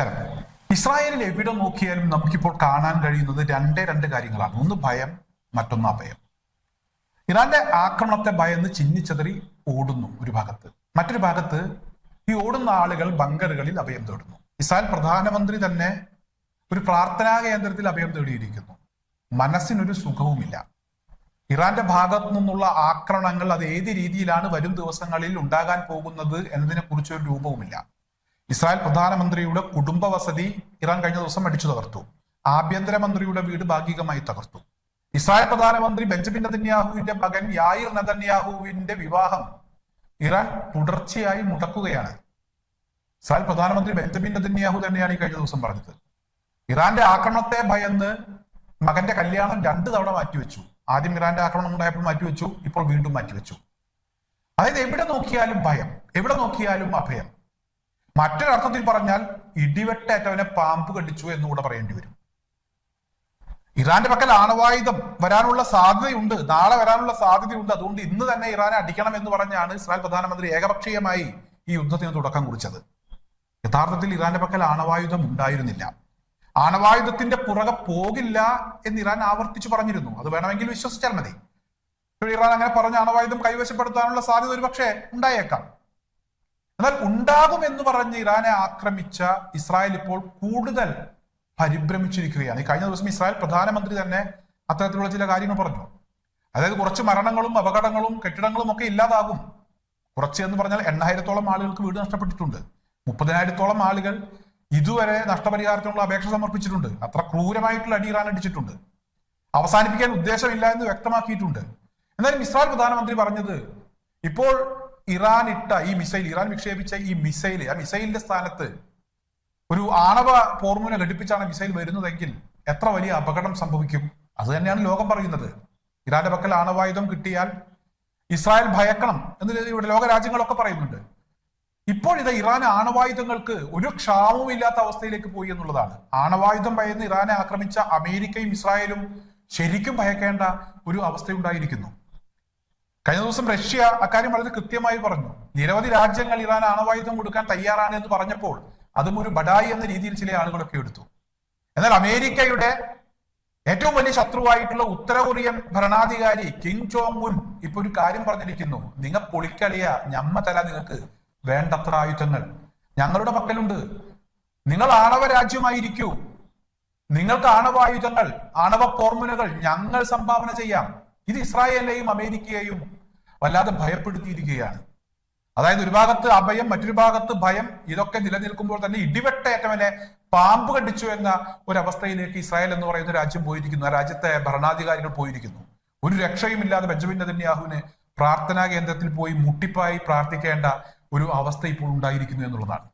നമസ്കാരം. ഇസ്രായേലിൽ എവിടെ നോക്കിയാലും നമുക്കിപ്പോൾ കാണാൻ കഴിയുന്നത് രണ്ടേ രണ്ട് കാര്യങ്ങളാണ്. ഒന്ന് ഭയം മറ്റൊന്ന് അഭയം. ഇറാന്റെ ആക്രമണത്തെ ഭയന്ന് ചിന്നിച്ചതറി ഓടുന്നു ഒരു ഭാഗത്ത്. മറ്റൊരു ഭാഗത്ത് ഈ ഓടുന്ന ആളുകൾ ബങ്കറുകളിൽ അഭയം തേടുന്നു. ഇസ്രായേൽ പ്രധാനമന്ത്രി തന്നെ ഒരു പ്രാർത്ഥനാ കേന്ദ്രത്തിൽ അഭയം തേടിയിരിക്കുന്നു. മനസ്സിനൊരു സുഖവുമില്ല. ഇറാന്റെ ഭാഗത്തു നിന്നുള്ള ആക്രമണങ്ങൾ അത് ഏത് രീതിയിലാണ് വരും ദിവസങ്ങളിൽ ഉണ്ടാകാൻ പോകുന്നത് എന്നതിനെ കുറിച്ചൊരു രൂപവുമില്ല. ഇസ്രായേൽ പ്രധാനമന്ത്രിയുടെ കുടുംബ വസതി ഇറാൻ കഴിഞ്ഞ ദിവസം അടിച്ചു തകർത്തു. ആഭ്യന്തരമന്ത്രിയുടെ വീട് ഭാഗികമായി തകർത്തു. ഇസ്രായേൽ പ്രധാനമന്ത്രി ബെഞ്ചമിൻ നദന്യാഹുവിന്റെ മകൻ യായിർ നദന്യാഹുവിന്റെ വിവാഹം ഇറാൻ തുടർച്ചയായി മുടക്കുകയാണ്. ഇസ്രായേൽ പ്രധാനമന്ത്രി ബെഞ്ചമിൻ നദന്യാഹു തന്നെയാണ് ഈ കഴിഞ്ഞ ദിവസം പറഞ്ഞത്. ഇറാന്റെ ആക്രമണത്തെ ഭയന്ന് മകന്റെ കല്യാണം രണ്ടു തവണ മാറ്റിവെച്ചു. ആദ്യം ഇറാന്റെ ആക്രമണം ഉണ്ടായപ്പോൾ മാറ്റിവെച്ചു ഇപ്പോൾ വീണ്ടും മാറ്റിവെച്ചു. അതായത് എവിടെ നോക്കിയാലും ഭയം എവിടെ നോക്കിയാലും അഭയം. മറ്റൊരർത്ഥത്തിൽ പറഞ്ഞാൽ ഇടിവെട്ടേറ്റവനെ പാമ്പ് കടിച്ചു എന്നുകൂടെ പറയേണ്ടി വരും. ഇറാന്റെ പക്കൽ ആണവായുധം വരാനുള്ള സാധ്യതയുണ്ട്. നാളെ വരാനുള്ള സാധ്യതയുണ്ട്. അതുകൊണ്ട് ഇന്ന് തന്നെ ഇറാനെ അടിക്കണം എന്ന് പറഞ്ഞാണ് ഇസ്രായേൽ പ്രധാനമന്ത്രി ഏകപക്ഷീയമായി ഈ യുദ്ധത്തിന് തുടക്കം കുറിച്ചത്. യഥാർത്ഥത്തിൽ ഇറാന്റെ പക്കൽ ആണവായുധം ഉണ്ടായിരുന്നില്ല. ആണവായുധത്തിന്റെ പുറകെ പോകില്ല എന്ന് ഇറാൻ ആവർത്തിച്ചു പറഞ്ഞിരുന്നു. അത് വേണമെങ്കിൽ വിശ്വസിച്ചാൽ മതി. ഇറാൻ അങ്ങനെ പറഞ്ഞ ആണവായുധം കൈവശപ്പെടുത്താനുള്ള സാധ്യത ഒരു പക്ഷേ ഉണ്ടായേക്കാം. എന്നാൽ ഉണ്ടാകും എന്ന് പറഞ്ഞ് ഇറാനെ ആക്രമിച്ച ഇസ്രായേൽ ഇപ്പോൾ കൂടുതൽ പരിഭ്രമിച്ചിരിക്കുകയാണ്. ഈ കഴിഞ്ഞ ദിവസം ഇസ്രായേൽ പ്രധാനമന്ത്രി തന്നെ അത്തരത്തിലുള്ള ചില കാര്യങ്ങൾ പറഞ്ഞു. അതായത് കുറച്ച് മരണങ്ങളും അപകടങ്ങളും കെട്ടിടങ്ങളും ഒക്കെ ഇല്ലാതാകും. കുറച്ച് എന്ന് പറഞ്ഞാൽ എണ്ണായിരത്തോളം ആളുകൾക്ക് വീട് നഷ്ടപ്പെട്ടിട്ടുണ്ട്. മുപ്പതിനായിരത്തോളം ആളുകൾ ഇതുവരെ നഷ്ടപരിഹാരത്തിനുള്ള അപേക്ഷ സമർപ്പിച്ചിട്ടുണ്ട്. അത്ര ക്രൂരമായിട്ടുള്ള അടി ഇറാൻ അടിച്ചിട്ടുണ്ട്. അവസാനിപ്പിക്കാൻ ഉദ്ദേശമില്ല എന്ന് വ്യക്തമാക്കിയിട്ടുണ്ട്. എന്നാലും ഇസ്രായേൽ പ്രധാനമന്ത്രി പറഞ്ഞത് ഇപ്പോൾ ഇറാൻ ഇട്ട ഈ മിസൈൽ ഇറാൻ വിക്ഷേപിച്ച ഈ മിസൈൽ ആ മിസൈലിന്റെ സ്ഥാനത്ത് ഒരു ആണവ ഫോർമുല ഘടിപ്പിച്ചാണ് മിസൈൽ വരുന്നതെങ്കിൽ എത്ര വലിയ അപകടം സംഭവിക്കും? അത് തന്നെയാണ് ലോകം പറയുന്നത്. ഇറാന്റെ പക്കൽ ആണവായുധം കിട്ടിയാൽ ഇസ്രായേൽ ഭയക്കണം എന്ന് ഇവിടെ ലോക രാജ്യങ്ങളൊക്കെ പറയുന്നുണ്ട്. ഇപ്പോൾ ഇത് ഇറാൻ ആണവായുധങ്ങൾക്ക് ഒരു ക്ഷാമവും ഇല്ലാത്ത അവസ്ഥയിലേക്ക് പോയി എന്നുള്ളതാണ്. ആണവായുധം ഭയന്ന് ഇറാനെ ആക്രമിച്ച അമേരിക്കയും ഇസ്രായേലും ശരിക്കും ഭയക്കേണ്ട ഒരു അവസ്ഥയുണ്ടായിരിക്കുന്നു. കഴിഞ്ഞ ദിവസം റഷ്യ അക്കാര്യം വളരെ കൃത്യമായി പറഞ്ഞു. നിരവധി രാജ്യങ്ങൾ ഇറാൻ ആണവായുധം കൊടുക്കാൻ തയ്യാറാണ് എന്ന് പറഞ്ഞപ്പോൾ അതും ഒരു ബഡായി എന്ന രീതിയിൽ ചില ആളുകളൊക്കെ എടുത്തു. എന്നാൽ അമേരിക്കയുടെ ഏറ്റവും വലിയ ശത്രുവായിട്ടുള്ള ഉത്തര കൊറിയൻ ഭരണാധികാരി കിം ജോങ് ഉൻ ഇപ്പൊ ഒരു കാര്യം പറഞ്ഞിരിക്കുന്നു. നിങ്ങൾ പൊളിക്കളിയ. ഞമ്മ തല നിങ്ങൾക്ക് വേണ്ടത്ര ആയുധങ്ങൾ. ഞങ്ങളുടെ പക്കലുണ്ട്. നിങ്ങൾ ആണവ രാജ്യമായിരിക്കൂ. നിങ്ങൾക്ക് ആണവായുധങ്ങൾ ആണവ ഫോർമുലകൾ ഞങ്ങൾ സംഭാവന ചെയ്യാം. ഇത് ഇസ്രായേലിനെയും അമേരിക്കയെയും വല്ലാതെ ഭയപ്പെടുത്തിയിരിക്കുകയാണ്. അതായത് ഒരു ഭാഗത്ത് അഭയം മറ്റൊരു ഭാഗത്ത് ഭയം ഇതൊക്കെ നിലനിൽക്കുമ്പോൾ തന്നെ ഇടിവെട്ടേറ്റവനെ പാമ്പ് കടിച്ചു എന്ന ഒരവസ്ഥയിലേക്ക് ഇസ്രായേൽ എന്ന് പറയുന്ന രാജ്യം പോയിരിക്കുന്നു. ആ രാജ്യത്തെ ഭരണാധികാരികൾ പോയിരിക്കുന്നു. ഒരു രക്ഷയുമില്ലാതെ ബെഞ്ചമിൻ നദന്യാഹുവിന് പ്രാർത്ഥനാ കേന്ദ്രത്തിൽ പോയി മുട്ടിപ്പായി പ്രാർത്ഥിക്കേണ്ട ഒരു അവസ്ഥ ഇപ്പോൾ ഉണ്ടായിരിക്കുന്നു എന്നുള്ളതാണ്.